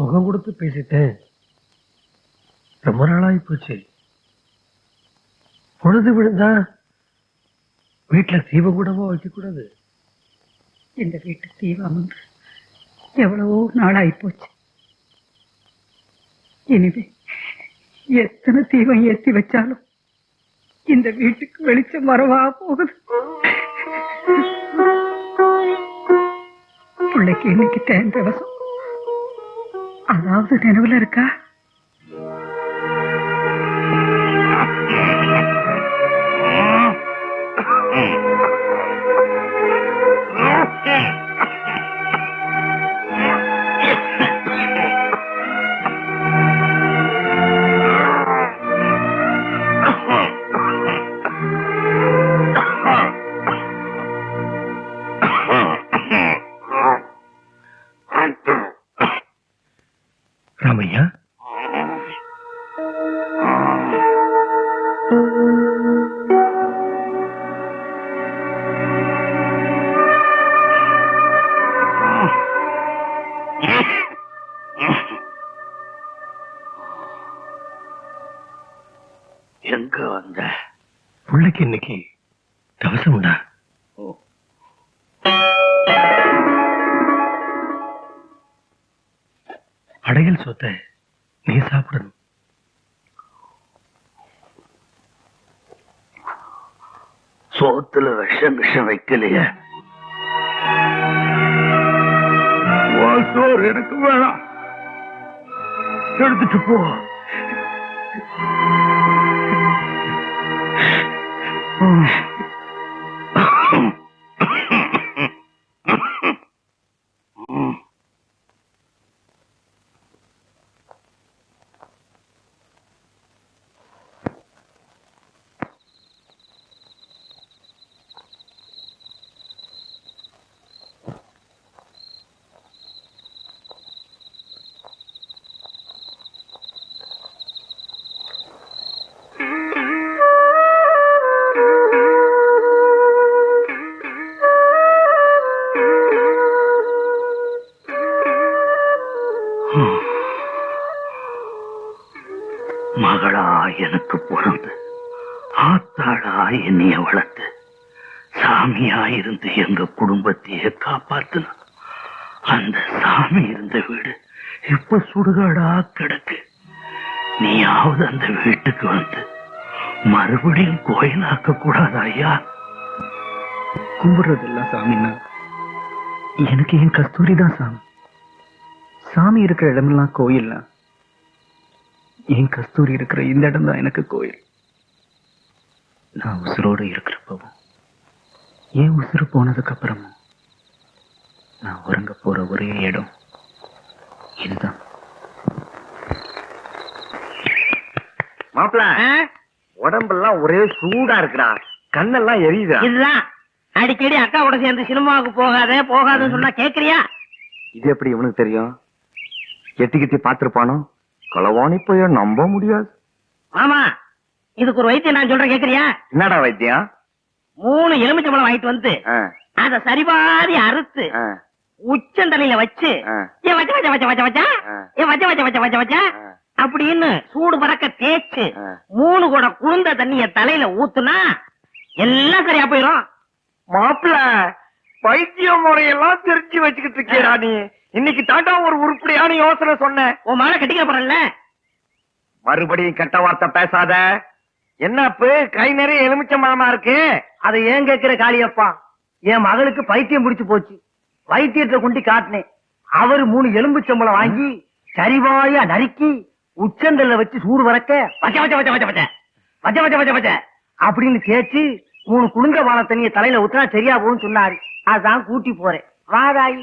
முகம் கொடுத்து பேசிட்டேன். ரொம்ப நாளாகி போச்சு. பொழுது விழுந்தா வீட்டுல தீபம் கூடவோ வைக்கக்கூடாது இந்த வீட்டு தீபம் வந்து எவ்வளவோ நாளாகி போச்சு. இனிமே எத்தனை தீபம் ஏற்றி வச்சாலும் இந்த வீட்டுக்கு வெளிச்சம் வரவா போகுது. பிள்ளைக்கு இன்னைக்கு தேன் தவசம் அதாவது நினைவுல இருக்கா? பிள்ளைக்கு இன்னைக்கு தவசம் உண்டா? அடையல் சொத்தை நீ சாப்பிடணும். சோத்துல விஷம் விஷம் வைக்கலையே. சோறு எனக்கு வேணாம். எடுத்துட்டு போ. மகளா எனக்கு பிறந்து ஆத்தாளா என்னைய வளர்த்து. சாமியா இருந்து எங்க குடும்பத்தையே காப்பாத்துனா. அந்த சாமி இருந்த வீடு இப்ப சுடுகாடா கிடக்கு. நீயாவது அந்த வீட்டுக்கு வந்து மறுபடியும் கோயிலாக்க கூடாது ஐயா? கும்பிடுறதெல்லாம் சாமின்னா. எனக்கு என் கஸ்தூரி தான் சாமி. சாமி இருக்கிற இடமெல்லாம் கோயில்னா என் கஸ்தூரி இருக்கிற இந்த இடம் தான் எனக்கு கோயில். நான் உசுரோடு இருக்கிறப்பவும் ஏன் உசுறு போனதுக்கு அப்புறமும் நான் உறங்க போற ஒரே இடம் இதுதான். மாப்பிள உடம்பெல்லாம் ஒரே சூடா இருக்குடா. கண்ணெல்லாம் எரியுதா இதுதான். அடிக்கடி அக்காவோட சேர்ந்து சினிமாவுக்கு போகாத போகாதன்னு சொன்னா கேக்குறியா? இது எப்படி இவனுக்கு தெரியும்? எட்டி கிட்டி பாத்திருப்பானோ களவாணி போய் நம்ப முடியாது. ஆமா இதுக்கு ஒரு வைத்தியம் நான் சொல்றேன் கேக்குறியா? என்னடா வைத்தியம்? மூணு எலுமிச்சம்பழம் வாங்கிட்டு வந்து அத சரிபாதி அறுத்து உச்சந்தலையில வச்சு ஏ வச்ச வச்ச வச்ச வச்ச வச்சா. ஏ வச்ச வச்ச வச்ச வச்ச வச்சா. அப்படின்னு சூடு பறக்க தேய்ச்சு. மூணு கூட குளிர்ந்த தண்ணிய தலையில ஊத்துனா எல்லாம் சரியா போயிரும். மாப்பிள வைத்திய முறையெல்லாம் தெரிஞ்சு வச்சுக்கிட்டு இருக்கியடா நீ. இன்னைக்கு தாண்டா ஒரு உருப்படியான யோசனை சொன்னேன். உன் மகளை கட்டிக்க போறல மறுபடியும் கெட்ட வார்த்தை பேசாத. என்ன அப்பு? கை நிறைய எலுமிச்சம்பழமா இருக்கு? அதை ஏன் கேக்குற காளியப்பா? என் மகளுக்கு பைத்தியம் பிடிச்சு போச்சு. வைத்தியத்தை கொண்டு காட்டினேன். அவரு மூணு எலும்பு சம்பளம் வாங்கி சரிவாயா நறுக்கி உச்சந்தல்ல வச்சு சூடு வரக்க வச்ச வச்ச வச்ச வச்ச வச்ச வச்ச வச்ச வச்ச அப்படின்னு தேய்ச்சு மூணு குடுங்க வாழ தண்ணிய தலையில ஊத்துனா சரியா போகும்னு சொன்னாரு. அதான் கூட்டி போறேன். வாதாயி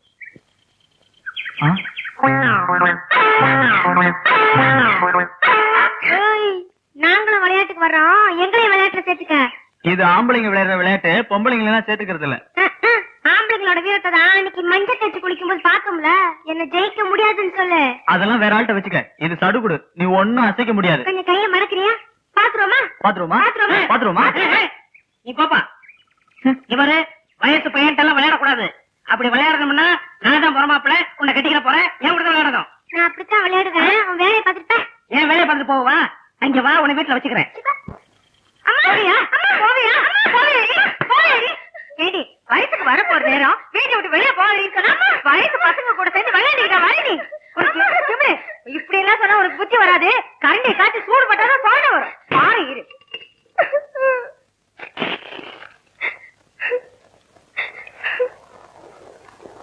ஆம்பளைங்க விளையாடுற விளையாட்டு பொம்பளைங்க எல்லாம் சேர்த்துக்கிறது இல்ல. ஆம்பளைங்களோட வீரத்தை தான் அன்னைக்கு மஞ்சள் தேய்ச்சி குளிக்கும் போது பார்த்தோம்ல என்ன ஜெயிக்க முடியாதுன்னு சொல்லு. அதெல்லாம் வேற ஆள்கிட்ட வச்சுக்க. இது சடுகுடு நீ ஒண்ணும் அசைக்க முடியாது. கொஞ்சம் கைய பாத்துருவோமா? பாத்துருமா பாத்துருவோமா? பாத்துருமா நீ பாப்பா இவரு வயசு பையன்ட்டெல்லாம் விளையாடக்கூடாது. அப்படி விளையாடணும்னா நான் தான் புறமாப்பிள உன்னை கட்டிக்கிற போறேன். என் கூட விளையாடணும். நான் அப்படித்தான் விளையாடுவேன். அவன் வேலையை பார்த்துட்டு ஏன் வேலையை பார்த்துட்டு போவா? அங்க வா உன்னை வீட்டுல வச்சுக்கிறேன் அம்மா போவியா அம்மா போவியா அம்மா போவியா போவியா ஏடி வயசுக்கு வர போற நேரம் வீட்டை விட்டு வெளியே போகிறீங்க சொன்னா வயசு பசங்க கூட சேர்ந்து விளையாடிக்கிட்டா வயடி உனக்கு எவ்வளவு திமிரு இப்படி எல்லாம் சொன்னா உனக்கு புத்தி வராது கரண்டி காய்ச்சி சூடு பட்டாதான் சோழ வரும் பாரு இரு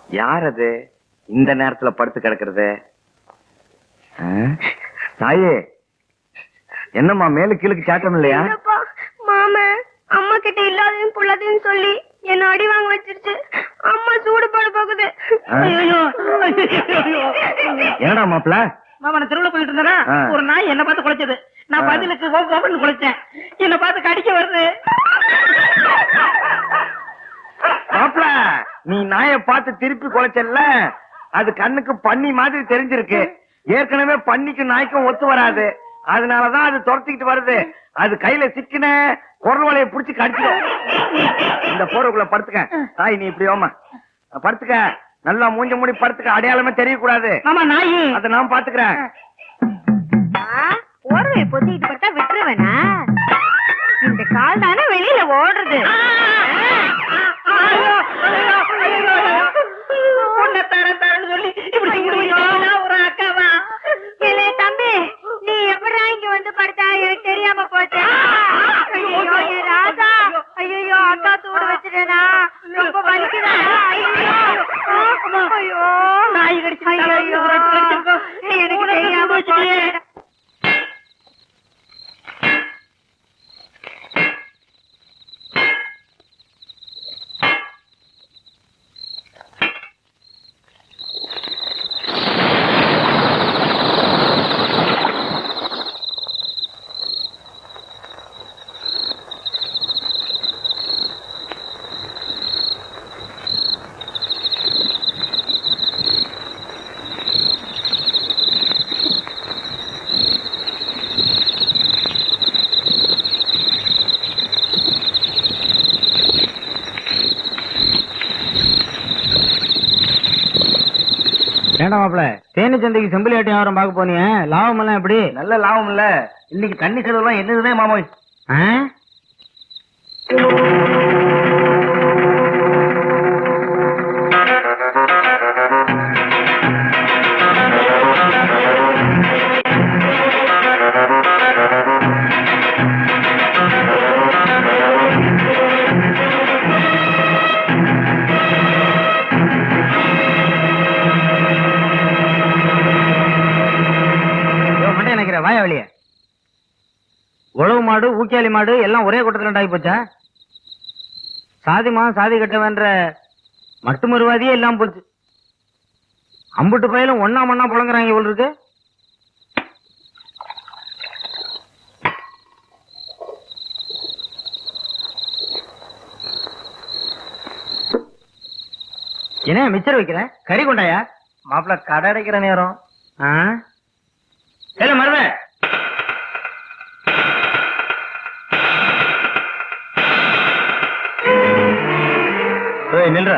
யார் அது இந்த நேரத்துல படுத்து கிடக்குறது? தாயே என்னம்மா மேலு கீழுக்கு சாட்டம் இல்லையா? மாம அம்மா கிட்ட இல்லாதையும் புள்ளதையும் சொல்லி என்ன அடி வாங்க வச்சிருச்சு. அம்மா சூடு போட போகுது? என்னடா மாப்பிள? மாமா நான் தெருவுல போயிட்டு இருந்தேனா? ஆ. ஒரு நாய் என்ன பார்த்து குலைச்சது. நான். பதிலுக்கு கோபம் குலைச்சேன். என்ன பார்த்து கடிக்க வருது. மாப்பிள நீ நாய பார்த்து திருப்பி குலைச்சல்ல? அது கண்ணுக்கு பன்னி மாதிரி தெரிஞ்சிருக்கு. ஏற்கனவே பன்னிக்கு நாய்க்கும் ஒத்து வராது. அதனாலதான் அது துரத்திக்கிட்டு வருது. அது கையில சிக்கின குரல் வலைய புடிச்சு கடிச்சிடும். இந்த போறக்குள்ள படுத்துக்க. தாய் நீ இப்படி ஓமா படுத்துக்க. நல்லா மூஞ்ச மூடி படுத்துக்க. அடையாளமே தெரியக்கூடாது. மாமா நாயி. அத நான் பாத்துக்கிறேன் போர்வை பொத்திட்டு பட்டா விட்டுருவேனா? இந்த கால் தானே வெளியில ஓடுறது? தூடு வச்சுட்டேனா ரொம்ப வலிக்குதா ஐயோ ஐயோ நாய் கடிச்சு ஐயோ எனக்கு தெரியாம போச்சு ஏண்டா மாப்பிள? தேனி சந்தைக்கு செம்பிலியாட்டி வியாபாரம் பார்க்க போனீங்க லாபம் எல்லாம் எப்படி? நல்ல லாபம் இல்ல. இன்னைக்கு தண்ணி செலவுலாம் என்னதுனே மாமா மாடு ஊக்கியாளி மாடு எல்லாம் ஒரே கூட்டத்துல ஆகி போச்சா சாதிமா சாதி கட்டவன்ற மட்டுமருவாதியே எல்லாம் போச்சு. அம்புட்டு பயிலும் ஒன்னா மண்ணா புழங்குறாங்க இவ்வளவு இருக்கு. என்ன மிச்சர் வைக்கிற? கறி கொண்டாயா? மாப்பிள கடை அடைக்கிற நேரம். ஆ? ஏல நில்ற.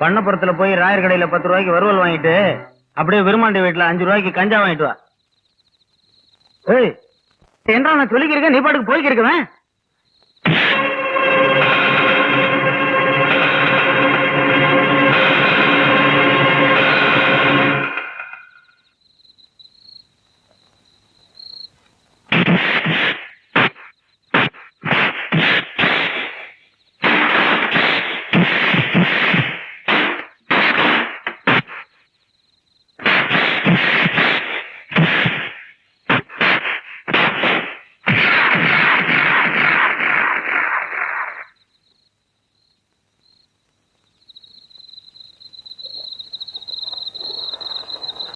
பண்ணப்புறத்துல போய் ராயர் கடையில பத்து ரூபாய்க்கு வறுவல் வாங்கிட்டு அப்படியே விருமாண்டி வீட்டுல அஞ்சு ரூபாய்க்கு கஞ்சா வாங்கிட்டு வா. ஏய் என்றா நான் சொல்லிக்கிறேன் நீ பாட்டுக்கு போய்க்கிருக்கவேன்